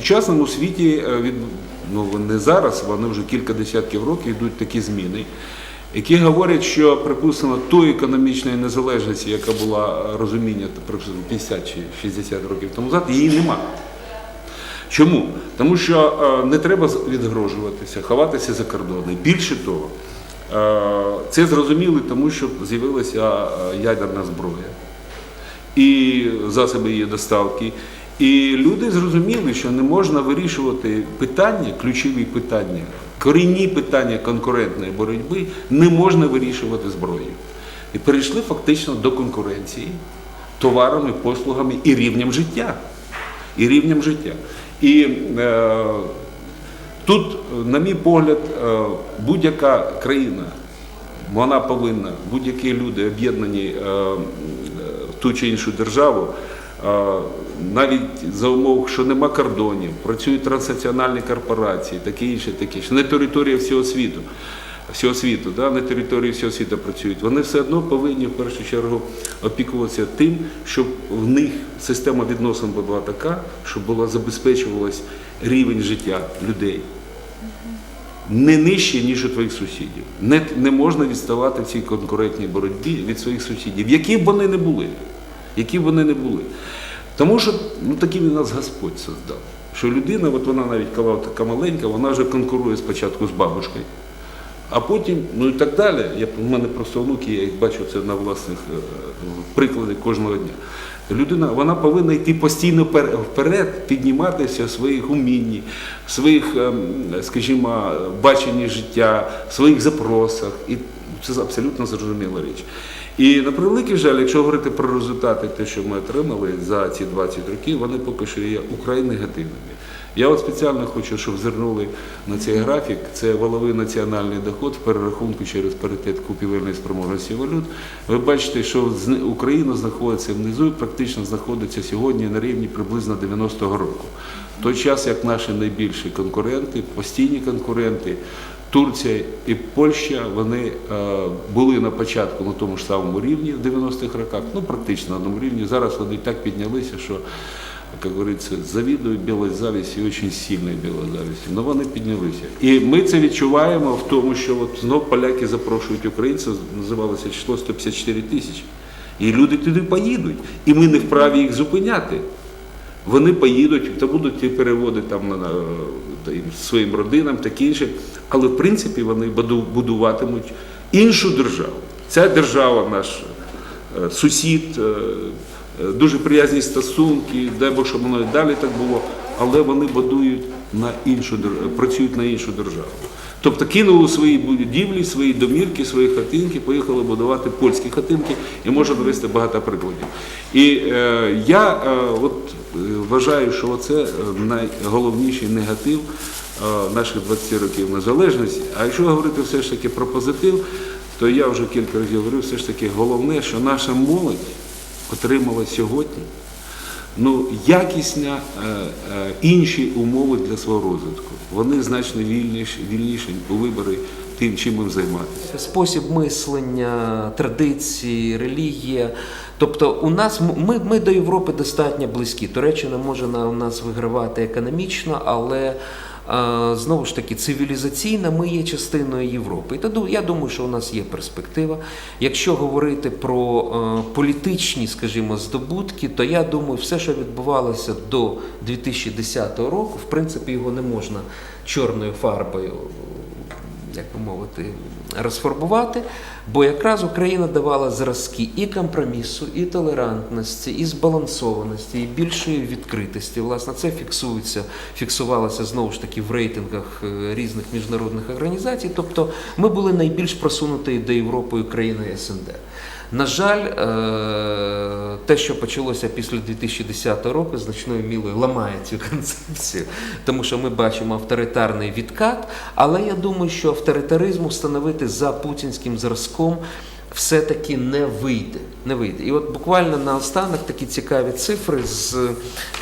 сучасному світі е, від ну не зараз, вони вже кілька десятків років йдуть такі зміни, які говорять, що припустимо тої економічної незалежності, яка була е, розуміння припустимо, 50 чи 60 років тому назад, її нема. Чому? Тому що е, не треба відгрожуватися, ховатися за кордони. Більше того, це зрозуміли, тому що з'явилася ядерна зброя і засоби її доставки. І люди зрозуміли, що не можна вирішувати питання, ключові питання, корінні питання конкурентної боротьби не можна вирішувати зброєю. І перейшли фактично до конкуренції товарами, послугами і рівнем життя. І рівнем життя. І е, тут, на мій погляд, е, будь-яка країна, вона повинна, будь-які люди об'єднані е, в ту чи іншу державу, навіть за умов, що нема кордонів, працюють транснаціональні корпорації, таке інше, таке інше, на території всього світу. Всього світу, да, на території всього світу працюють, вони все одно повинні в першу чергу опікуватися тим, щоб в них система відносин була така, щоб була забезпечувалась рівень життя людей не нижче, ніж у твоїх сусідів. Не, не можна відставати в цій конкурентній боротьбі від своїх сусідів, які б вони не були. Які б вони не були. Тому що ну, таким і нас Господь создав. Що людина, от вона навіть коли така маленька, вона вже конкурує спочатку з бабушкою. А потім, ну і так далі. Я, у мене просто онуки, я їх бачу це на власних е, прикладах кожного дня. Людина вона повинна йти постійно пер- вперед, підніматися в своїх умінні, в своїх, ем, скажімо, баченні життя, своїх запросах. І це абсолютно зрозуміла річ. І на превеликий жаль, якщо говорити про результати, те, що ми отримали за ці 20 років, вони поки що є украй негативними. Я от спеціально хочу, щоб звернули на цей графік. Це валовий національний доход в перерахунку через паритет купівельної спроможності валют. Ви бачите, що Україна знаходиться внизу і практично знаходиться сьогодні на рівні приблизно 90-го року. В той час, як наші найбільші конкуренти, постійні конкуренти, Турція і Польща, вони е, були на початку на тому ж самому рівні в 90-х роках, ну практично на одному рівні. Зараз вони так піднялися, що как говорится, завидую белой зависті, очень сильной белой зависті. Но вони піднялися. І ми це відчуваємо в тому, що от знов поляки запрошують українців, називалося число 154 тисячі. І люди туди поїдуть. І ми не вправі їх зупиняти. Вони поїдуть та будуть ті переводи там на, та, своїм родинам, таке інше. Але в принципі вони будуватимуть іншу державу. Ця держава наш е, сусід, е, е, дуже приязні стосунки, дай Бог, щоб воно і далі так було, але вони будують на іншу працюють на іншу державу. Тобто кинули свої будівлі, свої домірки, свої хатинки, поїхали будувати польські хатинки і можна навести багато прикладів. І е, я е, от, вважаю, що це найголовніший негатив е, наших 20 років незалежності. А якщо говорити все ж таки про позитив, то я вже кілька разів говорив, все ж таки головне, що наша молодь отримала сьогодні ну, якісні е, е, інші умови для свого розвитку. Вони значно вільніші, вільніші у виборі тим, чим їм займатися. спосіб мислення, традиції, релігія. Тобто, у нас ми, ми до Європи достатньо близькі. Туреччина може на нас вигравати економічно, але е, знову ж таки цивілізаційно ми є частиною Європи. І я думаю, що у нас є перспектива. Якщо говорити про е, політичні, скажімо, здобутки, то я думаю, все, що відбувалося до 2010 року, в принципі, його не можна чорною фарбою як би мовити, розфарбувати, бо якраз Україна давала зразки і компромісу, і толерантності, і збалансованості, і більшої відкритості. Власне, це фіксується, фіксувалося знову ж таки в рейтингах е, різних міжнародних організацій. Тобто ми були найбільш просунутою до Європи країною СНД. На жаль, е, те, що почалося після 2010 року, значною мілою ламає цю концепцію, тому що ми бачимо авторитарний відкат. Але я думаю, що авторитаризм встановити за путінським зразком все-таки не вийде. Не вийде. І от буквально наостанок такі цікаві цифри з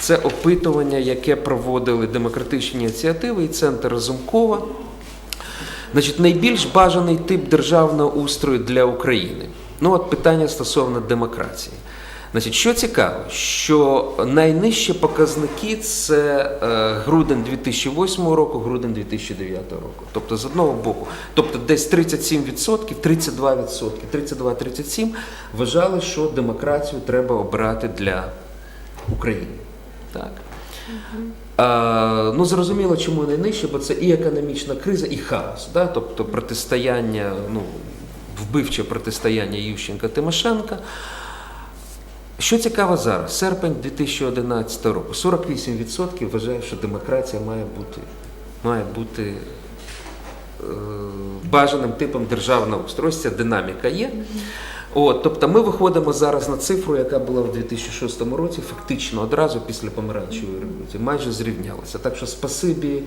це опитування, яке проводили демократичні ініціативи і центр Разумкова. Значить, найбільш бажаний тип державного устрою для України. Ну, от питання стосовно демократії. Значить, що цікаво, що найнижчі показники це е, грудень 2008 року, грудень 2009 року. Тобто, з одного боку, тобто десь 37%, 32%, 32-37% вважали, що демократію треба обирати для України. Так. Ну, зрозуміло, чому найнижче, бо це і економічна криза, і хаос. Да? Тобто протистояння, ну, вбивче протистояння Ющенка Тимошенка. Що цікаво зараз, серпень 2011 року, 48% вважають, що демократія має бути, має бути е, бажаним типом державного устрою. Ось Ця динаміка є. От, тобто ми виходимо зараз на цифру, яка була в 2006 році, фактично одразу після помаранчевої революції, майже зрівнялася. Так що спасибі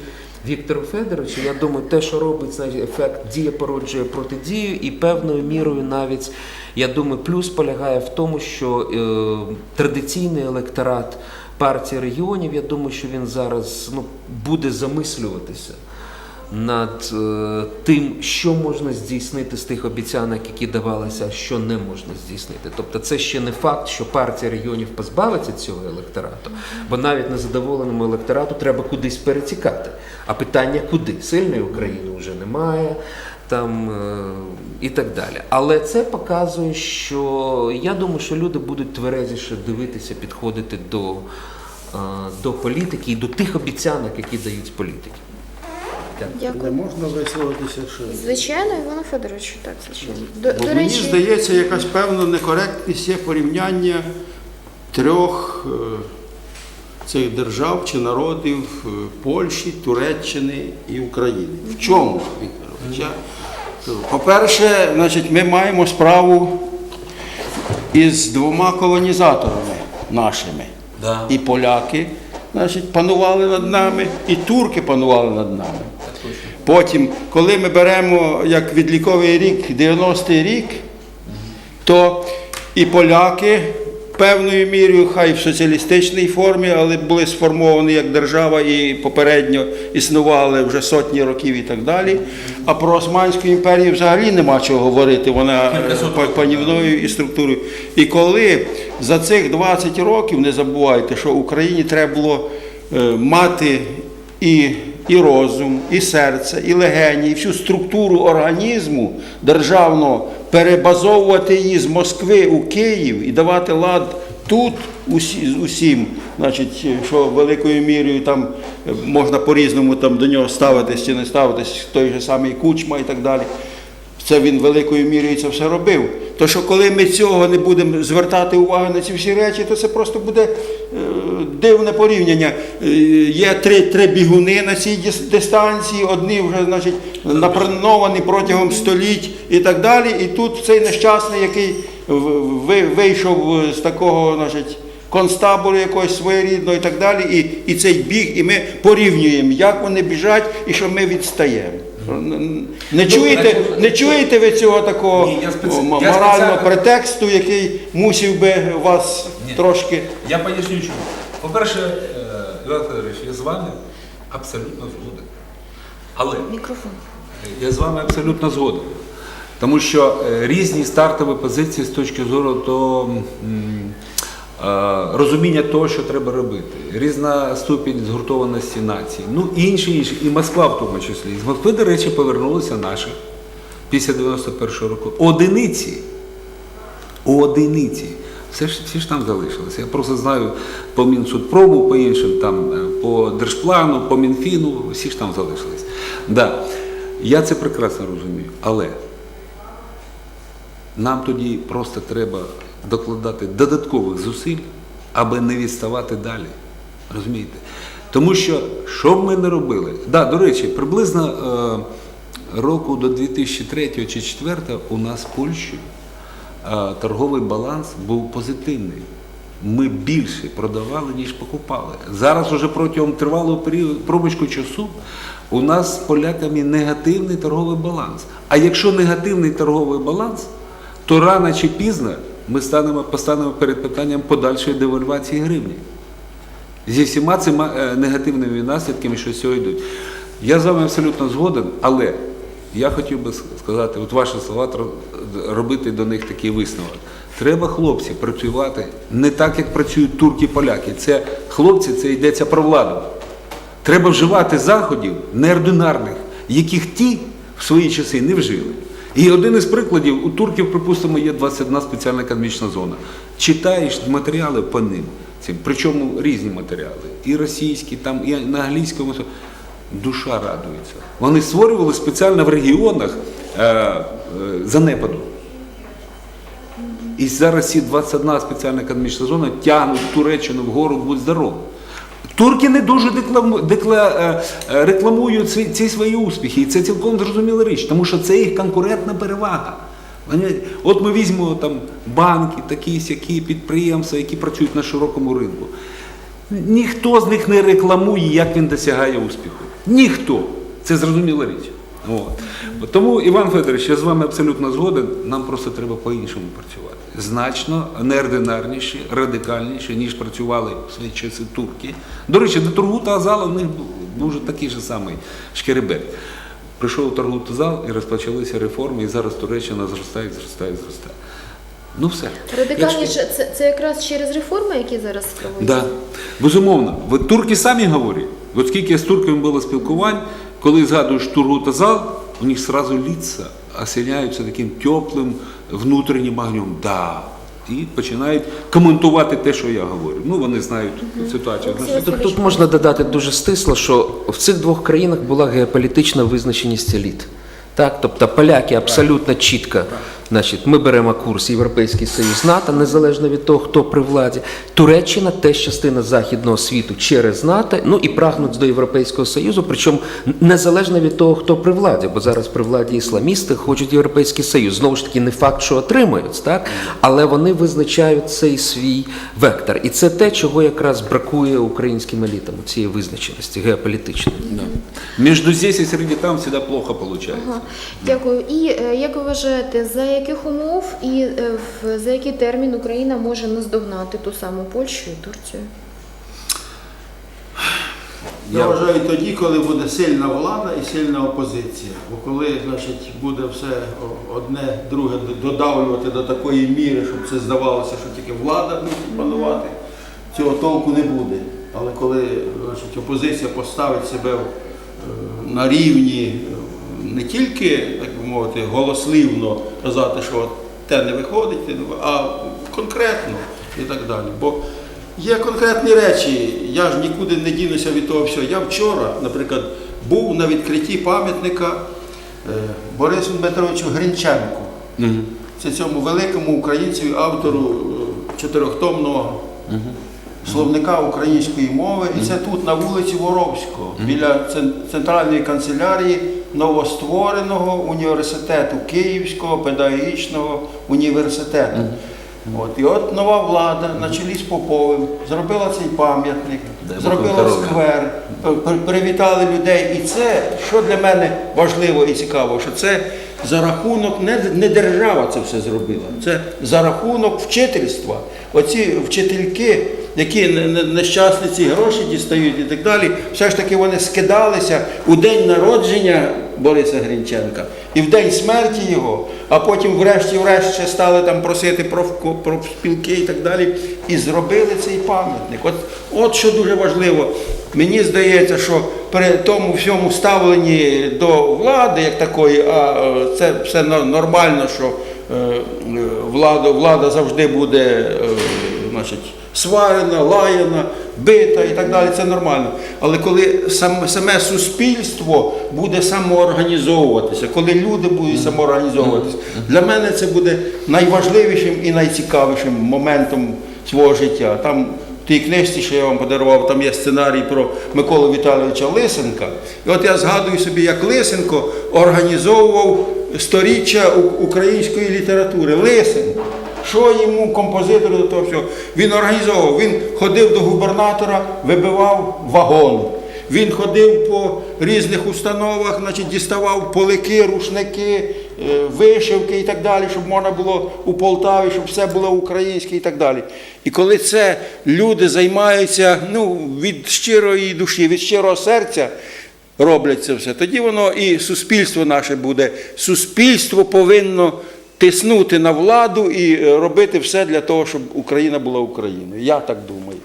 Віктору Федоровичу, я думаю, те, що робить, значить, ефект дія породжує протидію, і певною мірою навіть, я думаю, плюс полягає в тому, що е, традиційний електорат партії регіонів, я думаю, що він зараз ну, буде замислюватися над е, тим, що можна здійснити з тих обіцянок, які давалися, а що не можна здійснити. Тобто, це ще не факт, що партія регіонів позбавиться цього електорату, бо навіть незадоволеному електорату треба кудись перетікати. А питання куди? Сильної України вже немає. Там е, і так далі. Але це показує, що я думаю, що люди будуть тверезіше дивитися, підходити до, е, до політики і до тих обіцянок, які дають політики. Дякую. Не Дякую. можна висловитися ще. Звичайно, Івану Федоровичу, так, звичайно. До, Бо до мені речі, здається, якась певна некоректність є порівняння трьох е, цих держав чи народів е, Польщі, Туреччини і України. В чому? Я кажу, По-перше, значить, ми маємо справу із двома колонізаторами нашими. Да. І поляки значить, панували над нами, і турки панували над нами. Потім, коли ми беремо як відліковий рік 90-й рік, то і поляки певною мірою, хай в соціалістичній формі, але були сформовані як держава і попередньо існували вже сотні років і так далі. А про Османську імперію взагалі нема чого говорити, вона е, панівною і структурою. І коли за цих 20 років, не забувайте, що Україні треба було е, мати і і розум, і серце, і легені, і всю структуру організму державного перебазовувати її з Москви у Київ і давати лад тут усім, значить, що великою мірою там е, можна по-різному там до нього ставитись чи не ставитись, той же самий Кучма і так далі. Це він великою мірою це все робив. То що коли ми цього не будемо звертати увагу на ці всі речі, то це просто буде е, дивне порівняння. Е, є три, три бігуни на цій дис- дистанції, одні вже значить, наприновані протягом століть і так далі. І тут цей нещасний, який вийшов з такого, значить. Констабулю якогось своєрідного і так далі, і, і цей біг, і ми порівнюємо, як вони біжать і що ми відстаємо. Не чуєте, не чуєте ви цього такого Ні, я спеці- о, м- я морального спеціально- претексту, який мусив би вас Ні. трошки. Я поясню чому. По-перше, е, Іван Федорович, я з вами абсолютно згоден. Але мікрофон. я з вами абсолютно згоден. Тому що е, різні стартові позиції з точки зору того е, розуміння того, що треба робити, різна ступінь згуртованості нації. Ну і інші, інші, і Москва в тому числі. З Москви, до речі, повернулися наші після 91-го року. Одиниці. Одиниці. Все ж, всі ж там залишилися. Я просто знаю по Мінсудпробу, по іншим, там, е, по Держплану, по Мінфіну, всі ж там залишились. Да. Я це прекрасно розумію. Але нам тоді просто треба докладати додаткових зусиль, аби не відставати далі. Розумієте? Тому що, що б ми не робили, да, до речі, приблизно е, року до 2003 чи 2004 у нас в Польщі торговий баланс був позитивний. Ми більше продавали, ніж покупали. Зараз уже протягом тривалого періоду проміжку часу у нас з поляками негативний торговий баланс. А якщо негативний торговий баланс, то рано чи пізно ми станемо, постанемо перед питанням подальшої девальвації гривні. Зі всіма цими е, негативними наслідками, що цього йдуть. Я з вами абсолютно згоден, але я хотів би сказати, от ваші слова робити до них такий висновок. Треба хлопці працювати не так, як працюють турки-поляки. Це хлопці, це йдеться про владу. Треба вживати заходів неординарних, яких ті в свої часи не вжили. І один із прикладів у турків, припустимо, є 21 спеціальна економічна зона. Читаєш матеріали по ним, цим, причому різні матеріали, і російські, там, і на англійському. Душа радується. Вони створювали спеціально в регіонах е, е, занепаду. І зараз ці 21 спеціальна економічна зона тягнуть Туреччину вгору, будь здоров. Турки не дуже е, рекламують ці, ці свої успіхи, і це цілком зрозуміла річ, тому що це їх конкурентна перевага. От ми візьмемо там банки, такі сякі підприємства, які працюють на широкому ринку. Ніхто з них не рекламує, як він досягає успіху. Ніхто. Це зрозуміла річ. От. Тому, Іван Федорович, я з вами абсолютно згоден, нам просто треба по-іншому працювати. Значно неординарніше, радикальніше, ніж працювали в свої часи турки. До речі, до Тургута Азала в них був дуже такий же самий шкеребет. Прийшов Тургут Азал і розпочалися реформи, і зараз Туреччина зростає, зростає, зростає. Ну все. Радикальніше це, це якраз через реформи, які зараз проводяться? Да. Безумовно. От турки самі говорять, от скільки з турками було спілкувань, коли згадуєш Тургут Азал, у них сразу лица осіняються таким теплим внутрішнім огнем. Да. І починають коментувати те, що я говорю. Ну, вони знають ситуацію. Тут, тут можна додати дуже стисло, що в цих двох країнах була геополітична визначеність еліт. Так, тобто поляки абсолютно чітко, значить, ми беремо курс Європейський Союз НАТО, незалежно від того, хто при владі. Туреччина теж частина західного світу через НАТО, ну і прагнуть до Європейського Союзу, причому незалежно від того, хто при владі, бо зараз при владі ісламісти хочуть Європейський Союз. Знову ж таки, не факт, що отримають, так? але вони визначають цей свій вектор. І це те, чого якраз бракує українським елітам, цієї визначеності геополітичної. Между здесь і среди там всегда плохо получается. Ага. Дякую. І е, як ви вважаєте, за яких умов і е, за який термін Україна може наздогнати ту саму Польщу і Турцію? Я вважаю тоді, коли буде сильна влада і сильна опозиція. Бо коли значить, буде все одне друге додавлювати до такої міри, щоб це здавалося, що тільки влада буде панувати, цього толку не буде. Але коли значить, опозиція поставить себе е, на рівні е, не тільки, мовити, голосливно казати, що те не виходить, а конкретно і так далі. Бо Є конкретні речі, я ж нікуди не дінуся від того всього. Я вчора, наприклад, був на відкритті пам'ятника е, Борису Дмитровичу Гринченку. Це цьому великому українцю, автору е, чотирьохтомного словника української мови. І це тут, на вулиці Воровського, біля центральної канцелярії новоствореного університету Київського педагогічного університету. От, і от нова влада на чолі з Поповим зробила цей пам'ятник, зробила сквер, привітали людей. І це, що для мене важливо і цікаво, що це за рахунок, не, не держава це все зробила, це за рахунок вчительства. Оці вчительки, які не- не- нещасні ці гроші дістають і так далі, все ж таки вони скидалися у день народження Бориса Гринченка і в день смерті його, а потім, врешті-врешт, ще стали там просити про, про спілки і так далі, і зробили цей пам'ятник. От, от що дуже важливо. Мені здається, що при тому всьому ставленні до влади, як такої, а е, це все нормально, що е, е, влада, влада завжди буде значить, сварена, лаяна, бита і так далі, це нормально. Але коли сам, саме суспільство буде самоорганізовуватися, коли люди будуть самоорганізовуватися, для мене це буде найважливішим і найцікавішим моментом свого життя. Там в тій книжці, що я вам подарував, там є сценарій про Миколу Віталійовича Лисенка. І от я згадую собі, як Лисенко організовував сторіччя української літератури. Лисенко. Що йому композитору до того всього? Він організовував, він ходив до губернатора, вибивав вагон. Він ходив по різних установах, значить, діставав полики, рушники, е, вишивки і так далі, щоб можна було у Полтаві, щоб все було українське і так далі. І коли це люди займаються ну, від щирої душі, від щирого серця, роблять це все, тоді воно і суспільство наше буде. Суспільство повинно тиснути на владу і е, робити все для того, щоб Україна була Україною. Я так думаю.